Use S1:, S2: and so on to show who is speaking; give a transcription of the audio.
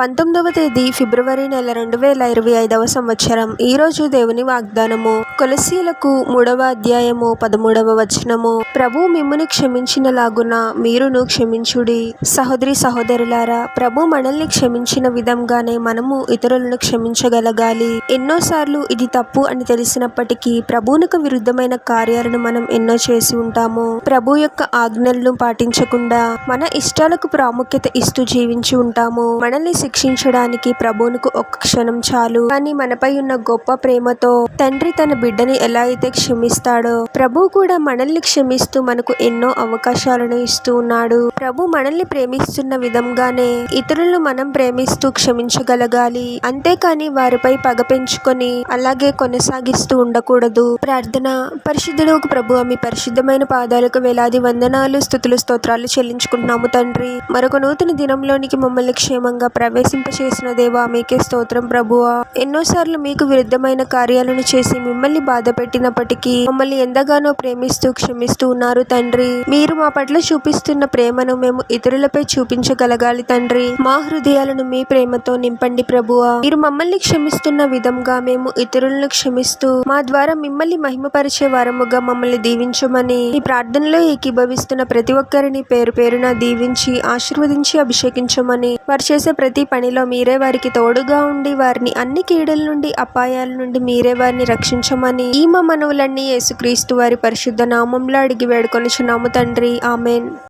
S1: పంతొమ్మిదవ తేదీ ఫిబ్రవరి నెల రెండు వేల ఇరవై ఐదవ సంవత్సరం. ఈరోజు దేవుని వాగ్దానము. కొలసీలకు మూడవ అధ్యాయము పదమూడవ వచనము. ప్రభు మిమ్ముని క్షమించినలాగున మీరును క్షమించుడి. సహోదరి సహోదరులారా ప్రభు మనల్ని క్షమించిన విధంగానే మనము ఇతరులను క్షమించగలగాలి. ఎన్నోసార్లు ఇది తప్పు అని తెలిసినప్పటికీ ప్రభువునకు విరుద్ధమైన కార్యాలను మనం ఎన్నో చేసి ఉంటాము. ప్రభు యొక్క ఆజ్ఞలను పాటించకుండా మన ఇష్టాలకు ప్రాముఖ్యత ఇస్తూ జీవించి ఉంటాము. మనల్ని శిక్షించడానికి ప్రభువునకు ఒక్క క్షణం చాలు. కానీ మనపై ఉన్న గొప్ప ప్రేమతో తండ్రి తన బిడ్డని ఎలా అయితే క్షమిస్తాడో ప్రభు కూడా మనల్ని క్షమిస్తూ మనకు ఎన్నో అవకాశాలను ఇస్తూ ఉన్నాడు. ప్రభు మనల్ని ప్రేమిస్తున్న విధంగానే ఇతరులను మనం ప్రేమిస్తూ క్షమించగలగాలి. అంతేకాని వారిపై పగ పెంచుకొని అలాగే కొనసాగిస్తూ ఉండకూడదు. ప్రార్థన. పరిశుద్ధుడు ప్రభు మీ పరిశుద్ధమైన పాదాలకు వేలాది వందనాలు స్థుతులు స్తోత్రాలు చెల్లించుకుంటున్నాము తండ్రి. మరొక నూతన దినంలోనికి మమ్మల్ని క్షేమంగా ప్రవేశింపచేసిన దేవా మీకే స్తోత్రం ప్రభువా. ఎన్నోసార్లు మీకు విరుద్ధమైన కార్యాలను చేసి మిమ్మల్ని బాధ పెట్టినప్పటికీ మమ్మల్ని ఎంతగానో ప్రేమిస్తూ క్షమిస్తూ ఉన్నారు తండ్రి. మీరు మా పట్ల చూపిస్తున్న ప్రేమను మేము ఇతరులపై చూపించగలగాలి తండ్రి. మా హృదయాలను మీ ప్రేమతో నింపండి ప్రభువా. మీరు మమ్మల్ని క్షమిస్తున్న విధంగా మేము ఇతరులను క్షమిస్తూ మా ద్వారా మిమ్మల్ని మహిమపరిచే వారముగా మమ్మల్ని దీవించమని ఈ ప్రార్థనలో ఏకీభవిస్తున్న ప్రతి ఒక్కరిని పేరు పేరున దీవించి ఆశీర్వదించి అభిషేకించమని వారు చేసే ప్రతి పనిలో మీరే వారికి తోడుగా ఉండి వారిని అన్ని కీడల నుండి అపాయాల నుండి మీరే వారిని రక్షించమని ఈ మా మనవులన్నీ యేసుక్రీస్తు వారి పరిశుద్ధ నామంలో అడిగి వేడుకొనిచున్నాము తండ్రి. ఆమెన్.